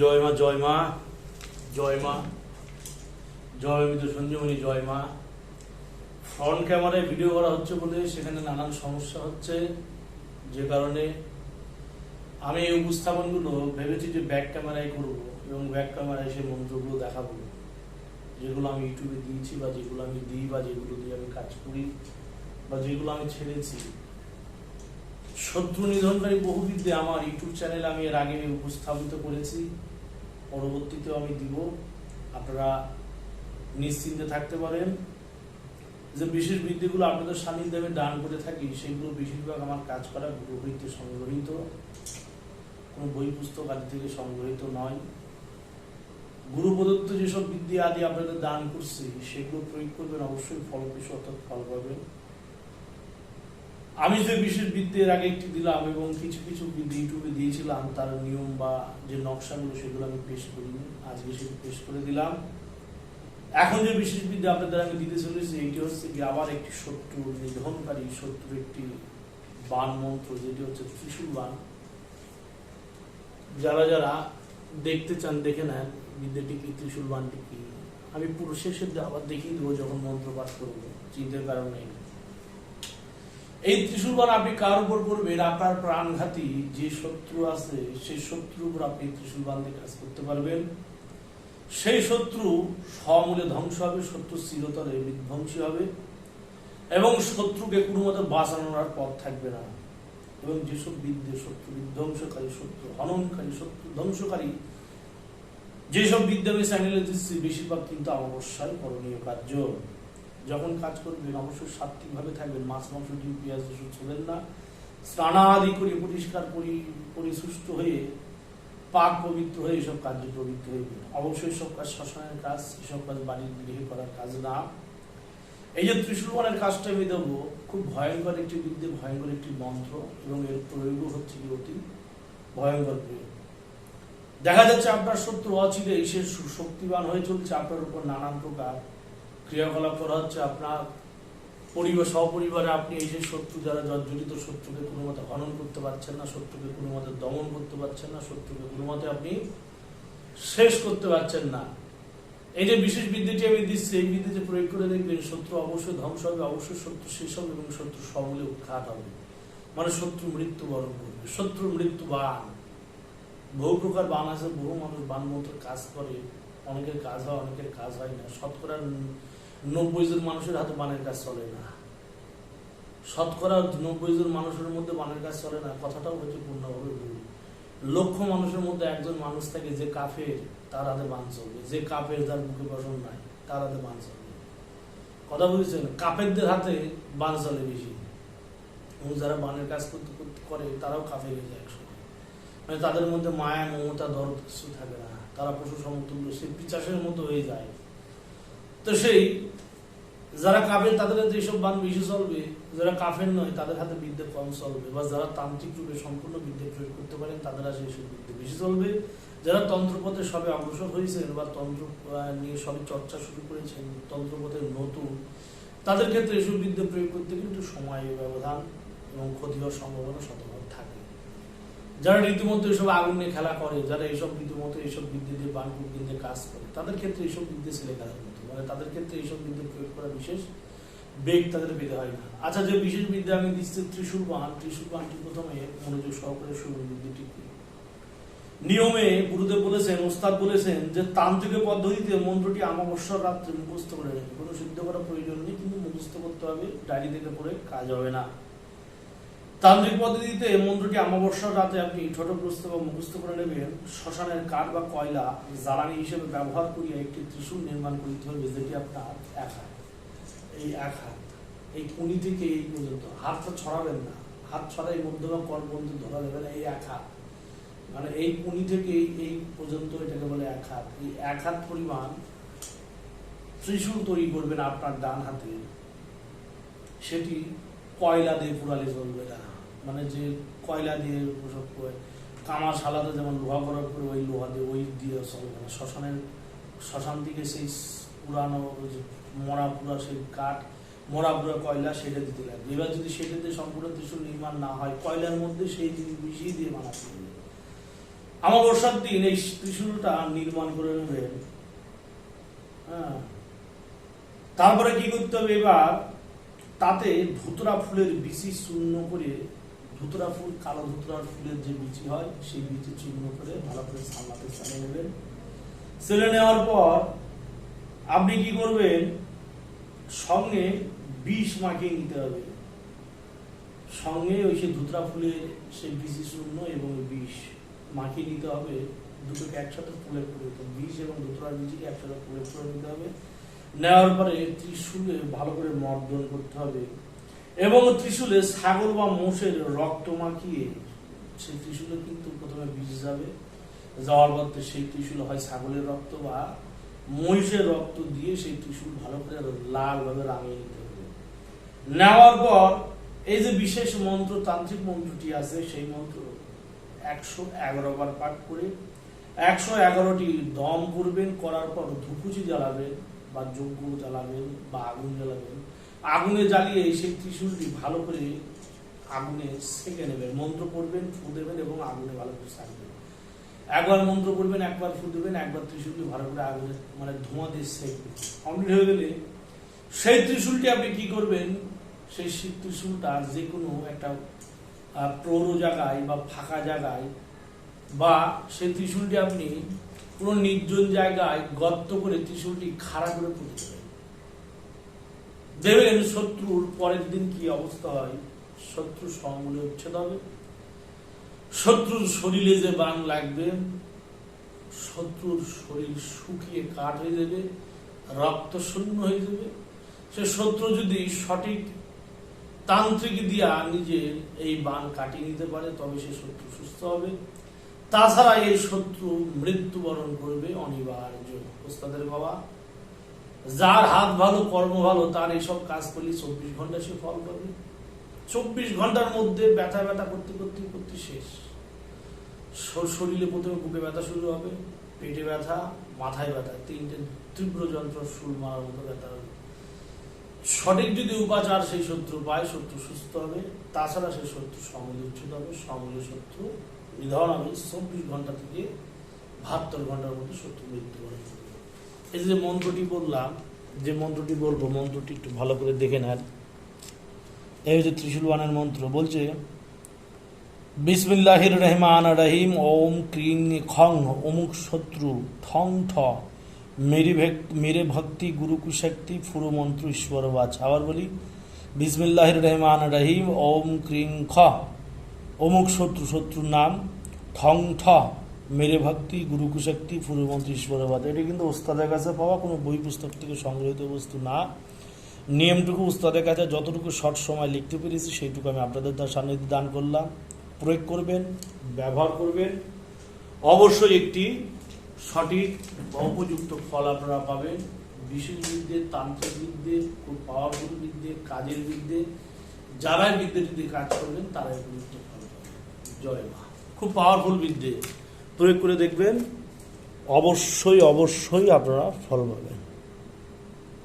জয় মা জয় মা জয় মা। জয় মৃত সঞ্জীবনী জয় মা। ফ্রন্ট ক্যামেরায় ভিডিও করা হচ্ছে বলে সেখানে নানান সমস্যা হচ্ছে। যে কারণে আমি এই উপস্থাপনগুলো ভেবেছি যে ব্যাক ক্যামেরায় করব এবং ব্যাক ক্যামেরায় সেই মন্ত্রগুলো দেখাবো। যেগুলো আমি ইউটিউবে দিয়েছি বা যেগুলো আমি দিই বা যেগুলো দিয়ে আমি কাজ করি বা যেগুলো আমি ছেড়েছি। শত্রু নিধনকারী বহুবিদ্যে আমার ইউটিউব চ্যানেল আমি এর আগে উপস্থাপিত করেছি। পরবর্তীতেও আমি দিব। আপনারা নিশ্চিন্তে থাকতে পারেন। যে বিশেষ বিদ্যেগুলো আপনাদের সান্নিধ্যে আমি দান করে থাকি, সেগুলো বেশিরভাগ আমার কাজ করা গুরু হইতে সংগ্রহীত কোনো বই, পুস্তক আদি থেকে সংগ্রহীত নয়। গুরু প্রদত্ত যেসব বিদ্যা আদি আপনাদের দান করছি, সেগুলো প্রয়োগ করবেন, অবশ্যই ফল ফলপ্রসূ অর্থাৎ ফল পাবেন। আমি যে বিশেষ বিদ্যের আগে একটি দিলাম এবং কিছু কিছু বিদ্যে ইউটিউবে দিয়েছিলাম, তার নিয়ম বা যে নকশাগুলো সেগুলো আমি পেশ করিনি, আজকে সেটি পেশ করে দিলাম। এখন যে বিশেষ বিদ্যা আপনাদের আমি দিতে চলেছি এইটি হচ্ছে কি আবার একটি শত্রু নিধনকারী শত্রুর একটি বান মন্ত্র, যেটি হচ্ছে ত্রিশূল বান। যারা যারা দেখতে চান, দেখে নেন বিদ্যাটি কি, ত্রিশূল বানটি কি। আমি পুরো শেষের আবার দেখিয়ে দেবো যখন মন্ত্র পাঠ করব, চিন্তার কারণ নেই। এই ত্রিশূল বান আপনি কার উপর করবেন আপনার প্রাণঘাতী যে শত্রু আছে, সেই শত্রুর উপর আপনি ত্রিশূল বান দিয়ে কাজ করতে পারবেন। সেই শত্রু সমূলে ধ্বংস হবে, শত্রু চিরতরে বিধ্বংসী হবে এবং শত্রুকে কোনো মতে বাঁচানোর আর পথ থাকবে না। এবং যেসব বিদ্যে শত্রু বিধ্বংসকারী, শত্রু হননকারী, শত্রু ধ্বংসকারী, যেসব বিদ্যা আমি চ্যানেলে দিচ্ছি, বেশিরভাগ কিন্তু অবশ্যই করণীয় কার্য। যখন কাজ করবেন, অবশ্যই সাত্বিকভাবে থাকবেন। মাছ, মাংস, ডিম, পেঁয়াজ, রসুন ছোবেন না। স্নানাদি করে পরিষ্কার পরি পরিসুষ্ট হয়ে, পাক পবিত্র হয়ে এসব কার্যে প্রবৃত্ত হইবে অবশ্যই সব কাজ শ্মশানের কাজ, এসব কাজ বাড়ির গৃহে করার কাজ না। এই যে ত্রিশূলবানের কাজটা আমি দেবো, খুব ভয়ঙ্কর একটি বিদ্যে, ভয়ঙ্কর একটি মন্ত্র, এবং এর প্রয়োগও হচ্ছে কি অতি ভয়ঙ্কর প্রয়োগ। দেখা যাচ্ছে আপনার শত্রু অচিরে সে শক্তিবান হয়ে চলছে, আপনার উপর নানান প্রকার ক্রিয়াকলাপ করা হচ্ছে আপনার পরিবার, সপরিবারে আপনি এই যে শত্রু যারা জর্জরিত শত্রুকে কোনো মতে হনন করতে পারছেন না, শত্রুকে কোনো মতে দমন করতে পারছেন না, শত্রুকে কোনো মতে আপনি শেষ করতে পারছেন না। এই যে বিশেষ বিদ্যাটি আমি দিচ্ছি, এই বিদ্যাটি প্রয়োগ করে দেখবেন শত্রু অবশ্যই ধ্বংস হবে, অবশ্যই শত্রু শেষ হবে এবং শত্রু সমূলে উৎখাত হবে। মানে শত্রু মৃত্যু বরণ করবে। শত্রু মৃত্যু বান। বহু প্রকার বান আছে, বহু মানুষ বান মন্ত্র কাজ করে। অনেকের কাজ হয়, অনেকের কাজ হয় না। শতকরা নব্বই জন মানুষের হাতে বানের কাজ চলে না। শতকরা নব্বই জন মানুষের মধ্যে বানের কাজ চলে না, কথাটাও হচ্ছে পূর্ণভাবে ভুল। লক্ষ মানুষের মধ্যে একজন মানুষ থাকে যে কাফের, তার হাতে বান চলবে। যে কাপের যার বুকে বসন নাই, তার হাতে বান চলবে। কথা বুঝেছেন? কাপেরদের হাতে বান চলে বেশি। এবং যারা বানের কাজ করতে করতে করে, তারাও কাফের হয়ে যায় একসময়। মানে তাদের মধ্যে মায়া, মমতা, দরদ কিছু থাকে না। তারা পশু সমতুল্য, সে পিচাসের মতো হয়ে যায়। তো সেই, যারা কাফের তাদের হাতে এইসব বান বেশি চলবে, যারা কাফের নয়, তাদের হাতে বিদ্যে কম চলবে, বা যারা তান্ত্রিক রূপে সম্পূর্ণ বিদ্যে প্রয়োগ করতে পারেন তাদের হাতে এইসব বিদ্যে বেশি চলবে। যারা তন্ত্রপথে সবে অগ্রসর হয়েছেন, বা তন্ত্র নিয়ে সবে চর্চা শুরু করেছেন তন্ত্রপথের নতুন, তাদের ক্ষেত্রে এইসব বিদ্যে প্রয়োগ করতে কিন্তু সময় ব্যবধান এবং ক্ষতি হওয়ার সম্ভাবনা শতভাগ থাকে। যারা রীতিমতো এসব আগুন নিয়ে খেলা করে, যারা এইসব রীতিমতো এইসব বিদ্যে দিয়ে বান দিয়ে কাজ করে, তাদের ক্ষেত্রে এইসব বিদ্যে ছেলে মতো মানে তাদের ক্ষেত্রে এইসব বিদ্যে প্রয়োগ করা বিশেষ বেগ তাদের পেতে হয় না। আচ্ছা যে বিশেষ বিদ্যা আমি দিচ্ছি ত্রিশূল বান ত্রিশূল বানটি প্রথমে মনোযোগ সহকারে শুরু বিদ্যুটি। নিয়মে গুরুদেব বলেছেন, ওস্তাদ বলেছেন যে তান্ত্রিক পদ্ধতিতে মন্ত্রটি আমাবস্যার রাত্রে মুখস্থ করে নেবে কোনো সিদ্ধ করার প্রয়োজন নেই, কিন্তু মুখস্থ করতে হবে, ডায়েরি থেকে পড়ে কাজ হবে না। তান্ত্রিক পদ্ধতিতে মন্ত্রটি অমাবস্যার রাতে আপনি ঠোঁটগ্রস্ত বা মুখস্থ করে নেবেন। শ্মশানের কাঠ বা কয়লা জ্বালানি হিসেবে ব্যবহার করিয়া একটি ত্রিশূল নির্মাণ করিতে হবে যেটি আপনার এক হাত। এই এক হাত। এই কুনি থেকে এই পর্যন্ত। হাতটা ছড়াবেন না। হাত ছড়াই মধ্যমা কর পর্যন্ত ধরা যাবে না, এই এক হাত। মানে এই কুনি থেকে এই- এই পর্যন্ত এটাকে বলে এক হাত। এই এক হাত পরিমাণ ত্রিশূল তৈরি করবেন আপনার ডান হাতে। সেটি কয়লা দিয়ে পুরালে চলবে না। মানে যে কয়লা দিয়ে ওসব করে কামার শালাতে যেমন লোহা করার পরে ওই লোহা দিয়ে, ওই দিয়ে চলবে না শ্মশানের, শ্মশান থেকে সেই পুরানো মরা পুরা সেই কাঠ মরা পুরা কয়লা সেটা দিতে লাগবে। এবার যদি সেটা দিয়ে সম্পূর্ণ ত্রিশূল নির্মাণ না হয়, কয়লার মধ্যে সেই জিনিস মিশিয়ে দিয়ে বানাতে হবে। আমাবস্যার দিন এই ত্রিশূলটা নির্মাণ করে নেবেন। হ্যাঁ। তারপরে কি করতে হবে এবার? তাতে ধুতরা ফুলের বিচি চূর্ণ করে ধুতরা ফুল, কালো ধুতরার ফুলের যে বিচি হয়, সেই বিচি চূর্ণ করে ভালো করে সামলাতে চালে নেবেন। সেলে নেওয়ার পর আপনি কি করবেন? সঙ্গে বিষ মাখিয়ে নিতে হবে। সঙ্গে ওই সেই ধুতরা ফুলের সেই বিচি চূর্ণ এবং বিষ মাখিয়ে নিতে হবে। দুটোকে একসাথে করে দিতে হবে। বিষ এবং ধুতরার বীজকে একসাথে প্রয়োগ করে নিতে হবে। নেওয়ার পরে ত্রিশূলে ভালো করে মর্দন করতে হবে। এবং ত্রিশূলে ছাগল বা মোষের রক্ত মাখিয়ে সেই ত্রিশূলে কিন্তু প্রথমে বীজ যাবে। যাওয়ার পর সেই ত্রিশূল হয় ছাগলের রক্ত বা মহিষের রক্ত দিয়ে সেই ত্রিশূল ভালো করে লাল ভাবে রাঙিয়ে নিতে হবে। নেওয়ার পর এই যে বিশেষ মন্ত্র, তান্ত্রিক মন্ত্রটি আছে, সেই মন্ত্র একশো এগারো বার পাঠ করে, একশো এগারোটি দম করবেন, করার পর ধুপুচি জ্বালাবেন বা যজ্ঞ জ্বালাবেন বা আগুন জ্বালাবেন। আগুনে জ্বালিয়ে সেই ত্রিশূলটি ভালো করে আগুনে সেঁকে নেবেন। মন্ত্র পড়বেন, ফু দেবেন এবং আগুনে ভালো করে সারবেন একবার মন্ত্র পড়বেন, একবার ফু দেবেন, একবার ত্রিশূলটি ভালো করে আগুনে মানে ধোঁয়া দিয়ে সেঁকবেন কমপ্লিট হয়ে গেলে সেই ত্রিশূলটি আপনি কি করবেন? সেই শি- ত্রিশূলটা যে কোনো একটা প্রৌর জায়গায় বা ফাঁকা জায়গায় বা সেই ত্রিশূলটি আপনি কোনো নির্জন জায়গায় গর্ত করে ত্রিশূলটি খাড়া করে পুঁতে দেবেন। দেবেন শত্রুর, পরের দিন কি অবস্থা হয়? শত্রু সমূলে উচ্ছেদ হবে শত্রুর শরীরে যে বান লাগবে, শত্রুর শরীর শুকিয়ে কাঠ হয়ে যাবে, রক্ত শূন্য হয়ে যাবে। সে শত্রু যদি সঠিক তান্ত্রিক দিয়া নিজের এই বান কাটিয়ে নিতে পারে, তবে সে শত্রু সুস্থ হবে। তাছাড়া এই শত্রু মৃত্যুবরণ করবে অনিবার্য। ওস্তাদের বাবা যার হাত ভালো, কর্ম ভালো, তার এইসব কাজ করলে চব্বিশ ঘণ্টা সে ফল পাবে। চব্বিশ ঘণ্টার মধ্যে ব্যথা ব্যথা করতে করতে করতে শেষ। শরীরে প্রথমে বুকে ব্যথা শুরু হবে, পেটে ব্যথা, মাথায় ব্যথা, তিনটে তীব্র যন্ত্র সুর মারার মতো ব্যথা হবে। সঠিক যদি উপাচার, সেই শত্রু পায়, শত্রু সুস্থ হবে। তাছাড়া সেই শত্রু সমূলে উচ্ছেদ হবে। সমূলে শত্রু নিধন হবে। চব্বিশ ঘণ্টা থেকে বাহাত্তর ঘণ্টার মধ্যে শত্রু মৃত্যুবরণ করবে। এই যে মন্ত্রটি বললাম যে মন্ত্রটি বলব, মন্ত্রটি একটু ভালো করে দেখে নেন। এই হচ্ছে ত্রিশূল বানের মন্ত্র, বলছে, বিসমিল্লাহির রহমান রহিম, ওম ক্রিং খং, অমুক শত্রু ঠং ঠ, মেরি ভক্তি মেরে ভক্তি, গুরু কুশক্তি, ফুরু মন্ত্র, ঈশ্বর বাচ। আবার বলি, বিসমিল্লাহির রহমান রহিম, ওম ক্রিং খ, অমুক শত্রু, শত্রুর নাম ঠং ঠ। মেরে ভক্তি, গুরু কুশক্তি ফুরু মন্ত্র ঈশ্বর বাচ এটা কিন্তু ওস্তাদের কাছে পাওয়া কোনো বই পুস্তক থেকে সংগৃহীত বস্তু না। নিয়মটুকু উস্তাদের কাছে যতটুকু শর্ট সময় লিখতে পেরেছি, সেইটুকু আমি আপনাদের তার সান্নিধ্যে দান করলাম। প্রয়োগ করবেন, ব্যবহার করবেন। অবশ্যই একটি সঠিক উপযুক্ত ফল আপনারা পাবেন। বিশেষ বিদ্যে, তান্ত্রিক বিদ্যে, খুব পাওয়ারফুল বিদ্যে, কাজের বিদ্যে, যারাই বিদ্যে যদি কাজ করবেন, তারাই উপযুক্ত ফল পাবেন। জয় মা। খুব পাওয়ারফুল বিদ্যে। প্রয়োগ করে দেখবেন অবশ্যই অবশ্যই আপনারা ফল পাবেন।